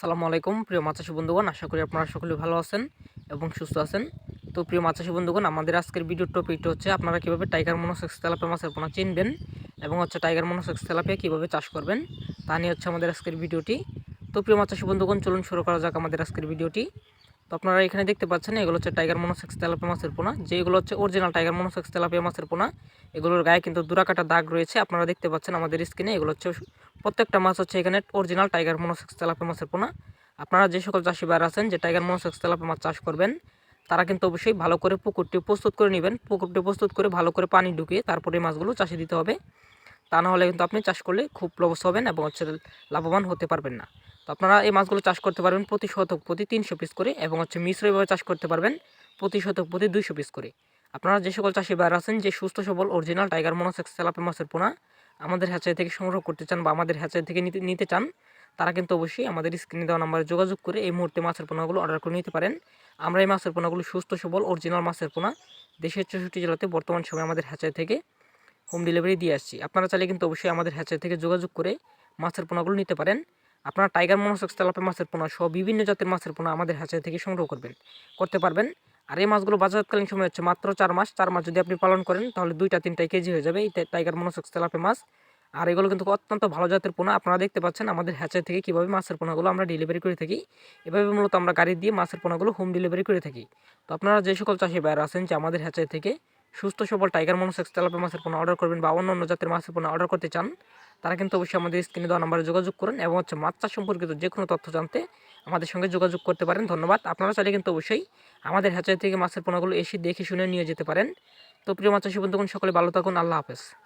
সালামু আলাইকুম, প্রিয় মাছাশী বন্ধুগণ। আশা করি আপনারা সকলে ভালো আছেন এবং সুস্থ আছেন। তো প্রিয় মাছাশী বন্ধুগণ, আমাদের আজকের ভিডিওর টপিকটা হচ্ছে আপনারা কীভাবে টাইগার মনোসেক্স তেলাপিয়া মাছের পোনা চিনবেন এবং হচ্ছে টাইগার মনোসেক্স তেলাপিয়া কীভাবে চাষ করবেন, তা নিয়ে হচ্ছে আমাদের আজকের ভিডিওটি তো প্রিয় মাছাশী বন্ধুগণ, চলুন শুরু করা যাক আমাদের আজকের ভিডিওটি তো আপনারা এখানে দেখতে পাচ্ছেন, এগুলো হচ্ছে টাইগার মনোসেক্স তেলাপিয়া মাছের পোনা। যেগুলো হচ্ছে অরিজিনাল টাইগার মনোসেক্স তেলাপিয়া মাছের পোনা, এগুলোর গায়ে কিন্তু দুরাকাটা দাগ রয়েছে। আপনারা দেখতে পাচ্ছেন আমাদের স্ক্রিনে এগুলো হচ্ছে প্রত্যেকটা মাছ হচ্ছে এখানে অরিজিনাল টাইগার মনোসেক্স তেলাপিয়া মাছের পোনা। আপনারা যে সকল চাষি ভাইরা আছেন, যে টাইগার মনোসেক্স তেলাপিয়া মাছ চাষ করবেন, তারা কিন্তু অবশ্যই ভালো করে পুকুরটি প্রস্তুত করে নেবেন। পুকুরটি প্রস্তুত করে ভালো করে পানি ঢুকিয়ে তারপরে মাছগুলো চাষে দিতে হবে। তা না হলে কিন্তু আপনি চাষ করলে খুব লবস হবেন এবং হচ্ছে লাভবান হতে পারবেন না। তো আপনারা এই মাছগুলো চাষ করতে পারবেন প্রতি শতক প্রতি তিনশো পিস করে এবং হচ্ছে মিশ্রভাবে চাষ করতে পারবেন প্রতি শতক প্রতি দুইশো পিস করে। আপনারা যে সকল চাষি ভাইরা আছেন, যে সুস্থ, সবল অরিজিনাল টাইগার মনোসেক্স তেলাপিয়া মাছের পোনা আমাদের হ্যাচারি থেকে সংগ্রহ করতে চান বা আমাদের হ্যাচারি থেকে নিতে নিতে চান, তারা কিন্তু অবশ্যই আমাদের স্ক্রিনে দেওয়া নাম্বারে যোগাযোগ করে এই মুহূর্তে মাছের পোনাগুলো অর্ডার করে নিতে পারেন। আমরা এই মাছের পোনাগুলো সুস্থ, সবল অরিজিনাল মাছের পোনা দেশের চৌষট্টি জেলাতে বর্তমান সময়ে আমাদের হ্যাচারি থেকে হোম ডেলিভারি দিয়ে আসছি। আপনারা চাইলে কিন্তু অবশ্যই আমাদের হ্যাচারি থেকে যোগাযোগ করে মাছের পোনাগুলো নিতে পারেন। আপনারা টাইগার মনোসেক্স তেলাপে মাছের পোনা সহ বিভিন্ন জাতের মাছের পোনা আমাদের হ্যাচারি থেকে সংগ্রহ করবেন, করতে পারবেন। আর এই মাছগুলো বাজারকালীন সময় হচ্ছে মাত্র চার মাস চার মাস যদি আপনি পালন করেন তাহলে দুইটা তিনটাই কেজি হয়ে যাবে এই টাইগার মনোসেক্স তেলাপে মাছ। আর এগুলো কিন্তু অত্যন্ত ভালো জাতের পোনা, আপনারা দেখতে পাচ্ছেন আমাদের হ্যাচারি থেকে কীভাবে মাছের পোনাগুলো আমরা ডেলিভারি করে থাকি। এভাবে মূলত আমরা গাড়ি দিয়ে মাছের পোনাগুলো হোম ডেলিভারি করে থাকি। তো আপনারা যে সকল চাষি বাইরে আছেন যে আমাদের হ্যাচারি থেকে সুস্থ সবল টাইগার মনোসেক্স তেলাপে মাছের পোনা অর্ডার করবেন বা অন্য অন্য জাতের মাছের পোনা অর্ডার করতে চান তারা কিন্তু অবশ্যই আমাদের স্ক্রিনে দেওয়া নম্বরে যোগাযোগ করুন এবং হচ্ছে মাছ চাষ সম্পর্কিত যে কোনো তথ্য জানতে আমাদের সঙ্গে যোগাযোগ করতে পারেন। ধন্যবাদ। আপনারা চাইলে কিন্তু অবশ্যই আমাদের হ্যাচারি থেকে মাছের পোনাগুলো এসে দেখে শুনে নিয়ে যেতে পারেন। তো প্রিয় মাছ চাষি সকলে ভালো থাকুন। আল্লাহ হাফেজ।